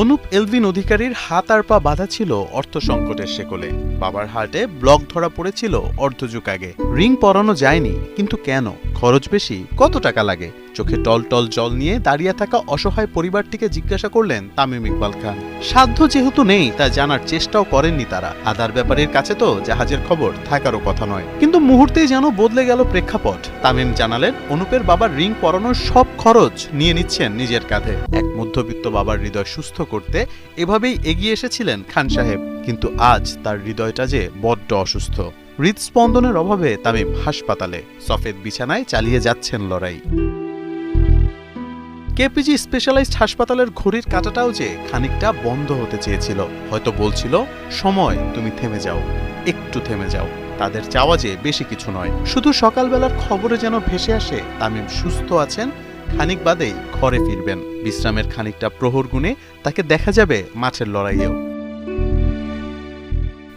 Anup Elvin অধিকারীর হাত আর পা বাঁধা ছিল অর্থ সংকটের শেকলে। বাবার হার্টে ব্লক ধরা পড়েছিল অর্ধযুগ আগে। রিং পরানো যায়নি, কিন্তু কেন? খরচ বেশি কত টাকা লাগে? চোখে টল টল জল নিয়ে দাঁড়িয়ে থাকা অসহায় পরিবারটিকে জিজ্ঞাসা করলেন তামিম ইকবাল খান। সাধ্য যেহেতু নেই, তা জানার চেষ্টাও করেননি তারা। আদার ব্যাপারের কাছে তো জাহাজের খবর থাকারও কথা নয়। কিন্তু মুহূর্তেই যেন বদলে গেল প্রেক্ষাপট। তামিম জানালেন, অনুপের বাবার রিং পরানোর সব খরচ নিয়ে নিচ্ছেন নিজের কাঁধে। এক মধ্যবিত্ত বাবার হৃদয় সুস্থ করতে এভাবেই এগিয়ে এসেছিলেন খান সাহেব। কিন্তু আজ তার হৃদয়টা যে বড্ড অসুস্থ। হৃদস্পন্দনের অভাবে তামিম হাসপাতালে, সফেদ বিছানায় চালিয়ে যাচ্ছেন লড়াই। কেপিজি স্পেশালাইজড হাসপাতালের ঘড়ির কাঁটাটাও যে খানিকটা বন্ধ হতে চেয়েছিল, হয়তো বলছিল, সময়, তুমি থেমে যাও, একটু থেমে যাও। তাদের চাওয়া যে বেশি কিছু নয়। শুধু সকালবেলার খবরে যেন ভেসে আসে, তামিম সুস্থ আছেন, খানিক বাদেই ঘরে ফিরবেন। বিশ্রামের খানিকটা প্রহর গুণে তাকে দেখা যাবে মাঠের লড়াইয়েও।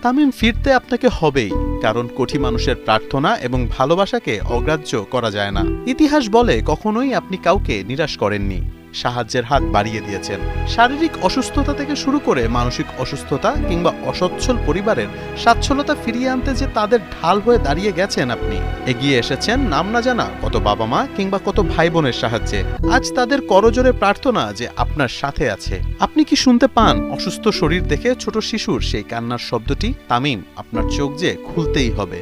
তামিম ফিরতে আপনাকে হবেই, কারণ কোটি মানুষের প্রার্থনা এবং ভালোবাসাকে অগ্রাহ্য করা যায় না। ইতিহাস বলে কখনোই আপনি কাউকে নিরাশ করেননি। সাহায্যের হাত বাড়িয়ে দিয়েছেন। শারীরিক অসুস্থতা থেকে শুরু করে মানসিক অসুস্থতা কিংবা অসচ্ছল পরিবারের স্বাচ্ছলতা ফিরিয়ে আনতে যে তাদের ঢাল হয়ে দাঁড়িয়ে গেছেন আপনি। এগিয়ে এসেছেন নাম না জানা কত বাবা মা কিংবা কত ভাই বোনের সাহায্যে। আজ তাদের করজোরে প্রার্থনা যে আপনার সাথে আছে। আপনি কি শুনতে পান? অসুস্থ শরীর দেখে ছোট শিশুর সেই কান্নার শব্দটি? তামিম, আপনার চোখ যে খুলতেই হবে।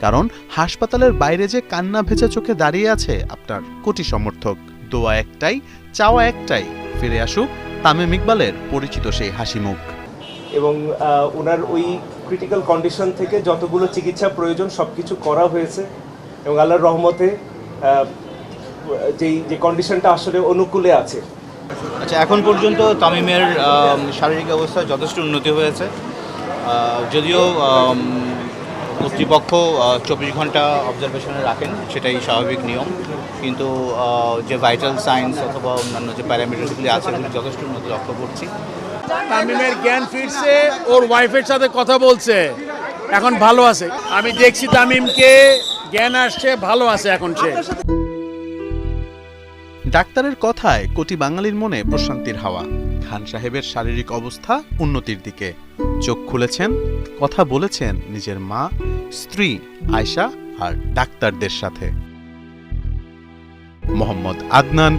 কারণ হাসপাতালের বাইরে যে কান্না ভেজা চোখে দাঁড়িয়ে আছে আপনার কোটি সমর্থক। দোয়া একটাই চাওয়া একটাই। ফিরে আসুক তামিম ইকবালের পরিচিত সেই হাসি মুখ এবং ওনার ওই ক্রিটিক্যাল কন্ডিশন থেকে যতগুলো চিকিৎসা প্রয়োজন সব কিছু করা হয়েছে এবং আল্লাহর রহমতে যেই যে কন্ডিশনটা আসলে অনুকূলে আছে। আচ্ছা এখন পর্যন্ত তামিমের শারীরিক অবস্থা যথেষ্ট উন্নতি হয়েছে। যদিও কর্তৃপক্ষ চব্বিশ ঘণ্টা অবজারভেশনে রাখেন, সেটাই স্বাভাবিক নিয়ম। কিন্তু যে ভাইটাল সায়েন্স অথবা অন্যান্য যে প্যারামিটারগুলি আছে সেগুলি যথেষ্ট উন্নতি লক্ষ্য করছি। তামিমের জ্ঞান ফিরছে, ওর ওয়াইফের সাথে কথা বলছে। এখন ভালো আছে। আমি দেখছি তামিমকে, জ্ঞান আসছে, ভালো আছে এখন সে। ডাক্তারের কথায় কোটি বাঙালির মনে প্রশান্তির হাওয়া। খান সাহেবের শারীরিক অবস্থা উন্নতির দিকে। চোখ খুলেছেন, কথা বলেছেন নিজের মা, স্ত্রী আয়সা আর ডাক্তারদের সাথে। মোহাম্মদ আদনান